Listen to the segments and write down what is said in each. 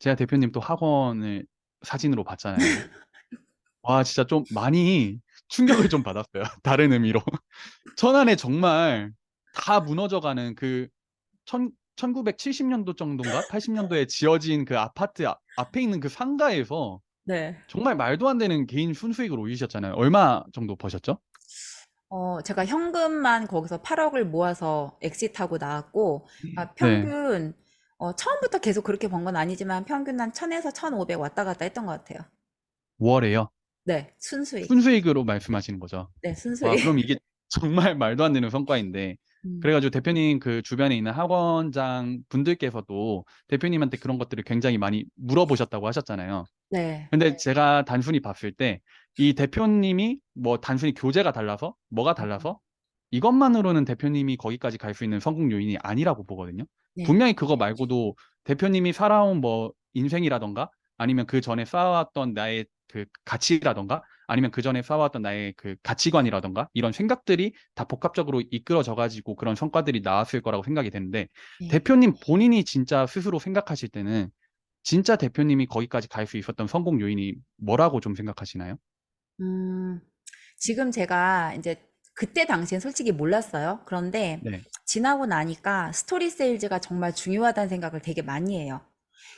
제가 대표님 또 학원을 사진으로 봤잖아요. 와, 진짜 좀 많이 충격을 좀 받았어요. 다른 의미로. 천안에 정말 다 무너져가는 그 천, 1970년도 정도인가? 80년도에 지어진 그 아파트 앞- 앞에 있는 그 상가에서 네. 정말 말도 안 되는 개인 순수익을 올리셨잖아요. 얼마 정도 버셨죠? 어, 제가 현금만 거기서 8억을 모아서 엑시트하고 나왔고, 아, 네. 평균, 어, 처음부터 계속 그렇게 번 건 아니지만 평균 한 1000에서 1500 왔다 갔다 했던 것 같아요. 월에요. 네, 순수익. 순수익으로 말씀하시는 거죠. 네, 와, 순수익. 그럼 이게 정말 말도 안 되는 성과인데. 음, 그래가지고 대표님 그 주변에 있는 학원장 분들께서도 대표님한테 그런 것들을 굉장히 많이 물어보셨다고 하셨잖아요. 네. 근데 제가 단순히 봤을 때 이 대표님이 뭐 단순히 교재가 달라서 뭐가 달라서 이것만으로는 대표님이 거기까지 갈 수 있는 성공 요인이 아니라고 보거든요. 네. 분명히 그거 말고도 대표님이 살아온 뭐 인생이라던가 아니면 그 전에 쌓아왔던 나의 그 가치라던가 아니면 그 전에 쌓아왔던 나의 그 가치관이라던가 이런 생각들이 다 복합적으로 이끌어져 가지고 그런 성과들이 나왔을 거라고 생각이 되는데 네. 대표님 본인이 진짜 스스로 생각하실 때는 진짜 대표님이 거기까지 갈 수 있었던 성공 요인이 뭐라고 좀 생각하시나요? 음, 지금 제가 이제 그때 당시엔 솔직히 몰랐어요. 그런데 네. 지나고 나니까 스토리 세일즈가 정말 중요하다는 생각을 되게 많이 해요.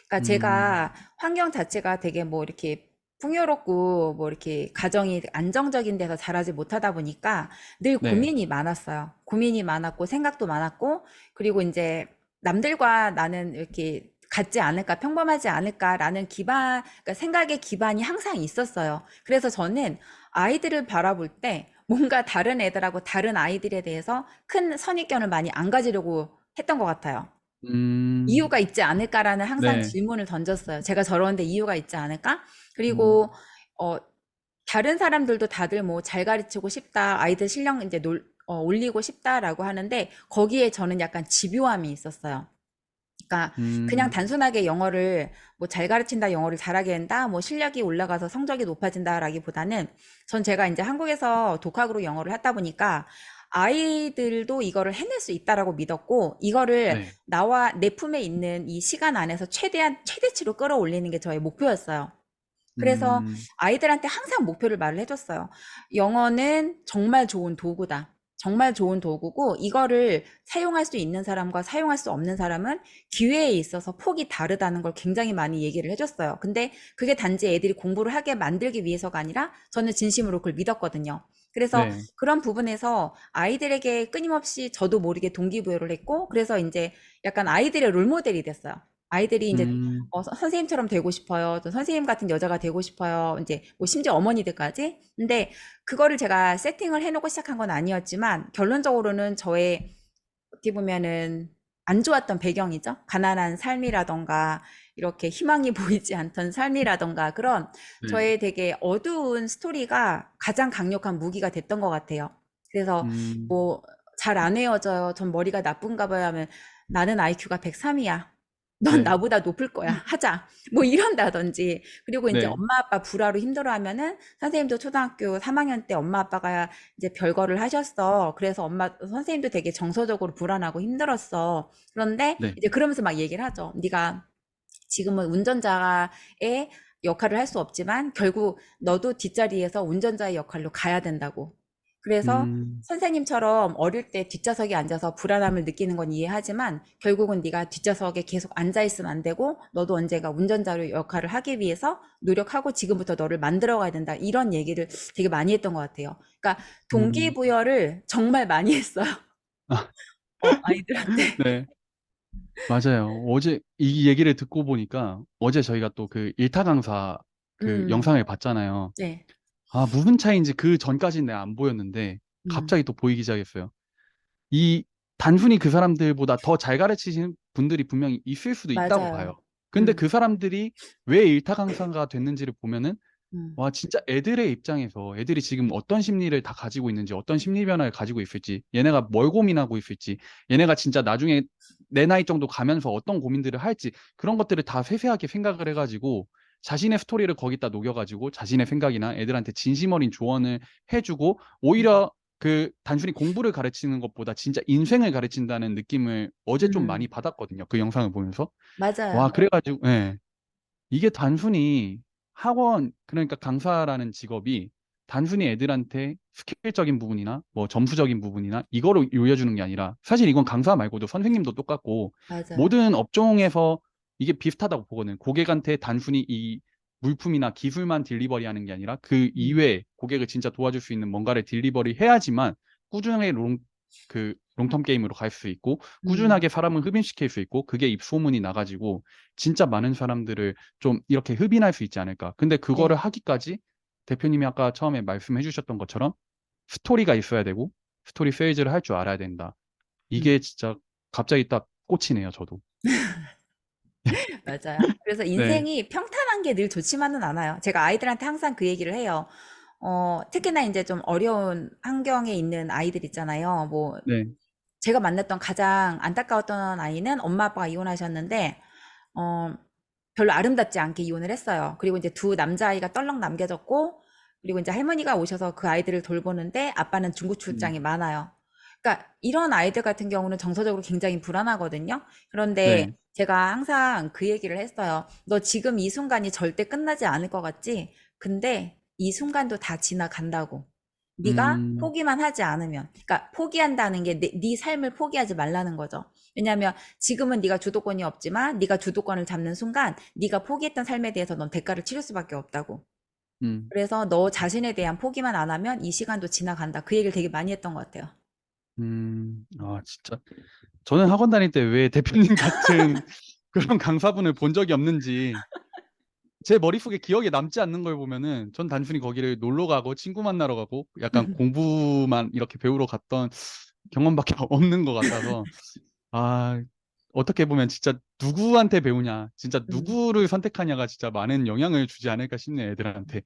그러니까 음. 제가 환경 자체가 되게 뭐 이렇게 풍요롭고 뭐 이렇게 가정이 안정적인 데서 자라지 못하다 보니까 늘 네. 고민이 많았어요. 고민이 많았고 생각도 많았고 그리고 이제 남들과 나는 이렇게 같지 않을까, 평범하지 않을까라는 기반, 그러니까 생각의 기반이 항상 있었어요. 그래서 저는 아이들을 바라볼 때 뭔가 다른 애들하고 다른 아이들에 대해서 큰 선입견을 많이 안 가지려고 했던 것 같아요. 음. 이유가 있지 않을까라는 항상 네. 질문을 던졌어요. 제가 저러는데 이유가 있지 않을까? 그리고 음. 어 다른 사람들도 다들 뭐 잘 가르치고 싶다, 아이들 실력 이제 놀, 어, 올리고 싶다라고 하는데 거기에 저는 약간 집요함이 있었어요. 그러니까 그냥 음. 단순하게 영어를 뭐 잘 가르친다, 영어를 잘하게 한다, 뭐 실력이 올라가서 성적이 높아진다라기보다는 전 제가 이제 한국에서 독학으로 영어를 하다 보니까 아이들도 이거를 해낼 수 있다라고 믿었고 이거를 네. 나와 내 품에 있는 이 시간 안에서 최대한 최대치로 끌어올리는 게 저의 목표였어요. 그래서 음. 아이들한테 항상 목표를 말을 해줬어요. 영어는 정말 좋은 도구다. 정말 좋은 도구고 이거를 사용할 수 있는 사람과 사용할 수 없는 사람은 기회에 있어서 폭이 다르다는 걸 굉장히 많이 얘기를 해줬어요. 근데 그게 단지 애들이 공부를 하게 만들기 위해서가 아니라 저는 진심으로 그걸 믿었거든요. 그래서 네. 그런 부분에서 아이들에게 끊임없이 저도 모르게 동기부여를 했고 그래서 이제 약간 아이들의 롤모델이 됐어요. 아이들이 이제 음. 어, 서- 선생님처럼 되고 싶어요. 또 선생님 같은 여자가 되고 싶어요. 이제 뭐 심지어 어머니들까지. 근데 그거를 제가 세팅을 해놓고 시작한 건 아니었지만 결론적으로는 저의 어떻게 보면은 안 좋았던 배경이죠. 가난한 삶이라던가 이렇게 희망이 보이지 않던 삶이라던가 그런 네. 저의 되게 어두운 스토리가 가장 강력한 무기가 됐던 것 같아요. 그래서 음. 뭐 잘안 외워져요. 전 머리가 나쁜가 봐요 하면 나는 IQ가 103이야. 넌 네. 나보다 높을 거야. 하자. 뭐 이런다든지. 그리고 이제 네. 엄마 아빠 불화로 힘들어하면은 선생님도 초등학교 3학년 때 엄마 아빠가 이제 별거를 하셨어. 그래서 엄마 선생님도 되게 정서적으로 불안하고 힘들었어. 그런데 네. 이제 그러면서 막 얘기를 하죠. 네가 지금은 운전자의 역할을 할 수 없지만 결국 너도 뒷자리에서 운전자의 역할로 가야 된다고. 그래서 음. 선생님처럼 어릴 때 뒷좌석에 앉아서 불안함을 느끼는 건 이해하지만 결국은 네가 뒷좌석에 계속 앉아 있으면 안 되고 너도 언젠가 운전자로 역할을 하기 위해서 노력하고 지금부터 너를 만들어 가야 된다. 이런 얘기를 되게 많이 했던 것 같아요. 그러니까 음. 동기부여를 정말 많이 했어요. 아. 어, 아이들한테. 네. 맞아요. 어제 이 얘기를 듣고 보니까 어제 저희가 또 그 일타 강사 그 음. 영상을 봤잖아요. 네. 아, 무슨 차이인지 그 전까지는 내가 안 보였는데 음. 갑자기 또 보이기 시작했어요. 이 단순히 그 사람들보다 더 잘 가르치시는 분들이 분명히 있을 수도 있다고 맞아요. 봐요. 근데 음. 그 사람들이 왜 일타 강사가 됐는지를 보면은 음. 와, 진짜 애들의 입장에서 애들이 지금 어떤 심리를 다 가지고 있는지, 어떤 심리 변화를 가지고 있을지, 얘네가 뭘 고민하고 있을지, 얘네가 진짜 나중에 내 나이 정도 가면서 어떤 고민들을 할지, 그런 것들을 다 세세하게 생각을 해가지고 자신의 스토리를 거기다 녹여가지고 자신의 생각이나 애들한테 진심 어린 조언을 해주고 오히려 그 단순히 공부를 가르치는 것보다 진짜 인생을 가르친다는 느낌을 어제 좀 음. 많이 받았거든요. 그 영상을 보면서. 맞아요. 와, 그래가지고, 예. 이게 단순히 학원 그러니까 강사라는 직업이 단순히 애들한테 스킬적인 부분이나 뭐 점수적인 부분이나 이거로 요려주는 게 아니라 사실 이건 강사 말고도 선생님도 똑같고 맞아요. 모든 업종에서 이게 비슷하다고 보거든. 고객한테 단순히 이 물품이나 기술만 딜리버리 하는 게 아니라 그 이외에 고객을 진짜 도와줄 수 있는 뭔가를 딜리버리 해야지만 꾸준하게 롱, 그 롱텀 게임으로 갈 수 있고 음. 꾸준하게 사람을 흡인시킬 수 있고 그게 입소문이 나가지고 진짜 많은 사람들을 좀 이렇게 흡인할 수 있지 않을까. 근데 그거를 네. 하기까지 대표님이 아까 처음에 말씀해 주셨던 것처럼 스토리가 있어야 되고 스토리 세일즈를 할 줄 알아야 된다. 이게 진짜 갑자기 딱 꽂히네요, 저도. 맞아요. 그래서 네. 인생이 평탄한 게 늘 좋지만은 않아요. 제가 아이들한테 항상 그 얘기를 해요. 어, 특히나 이제 좀 어려운 환경에 있는 아이들 있잖아요. 뭐, 네. 제가 만났던 가장 안타까웠던 아이는 엄마 아빠가 이혼하셨는데, 어, 별로 아름답지 않게 이혼을 했어요. 그리고 이제 두 남자아이가 떨렁 남겨졌고, 그리고 이제 할머니가 오셔서 그 아이들을 돌보는데 아빠는 중국 출장이 음. 많아요. 그러니까 이런 아이들 같은 경우는 정서적으로 굉장히 불안하거든요. 그런데 네. 제가 항상 그 얘기를 했어요. 너 지금 이 순간이 절대 끝나지 않을 것 같지? 근데 이 순간도 다 지나간다고. 네가 음. 포기만 하지 않으면. 그러니까 포기한다는 게네 삶을 포기하지 말라는 거죠. 왜냐하면 지금은 네가 주도권이 없지만 네가 주도권을 잡는 순간 네가 포기했던 삶에 대해서 넌 대가를 치를 수밖에 없다고. 음. 그래서 너 자신에 대한 포기만 안 하면 이 시간도 지나간다. 그 얘기를 되게 많이 했던 것 같아요. 음. 아 진짜 저는 학원 다닐 때 왜 대표님 같은 그런 강사분을 본 적이 없는지 제 머릿속에 기억에 남지 않는 걸 보면은 전 단순히 거기를 놀러 가고 친구 만나러 가고 약간 공부만 이렇게 배우러 갔던 경험밖에 없는 것 같아서 아 어떻게 보면 진짜 누구한테 배우냐 진짜 음. 누구를 선택하냐가 진짜 많은 영향을 주지 않을까 싶네요 애들한테.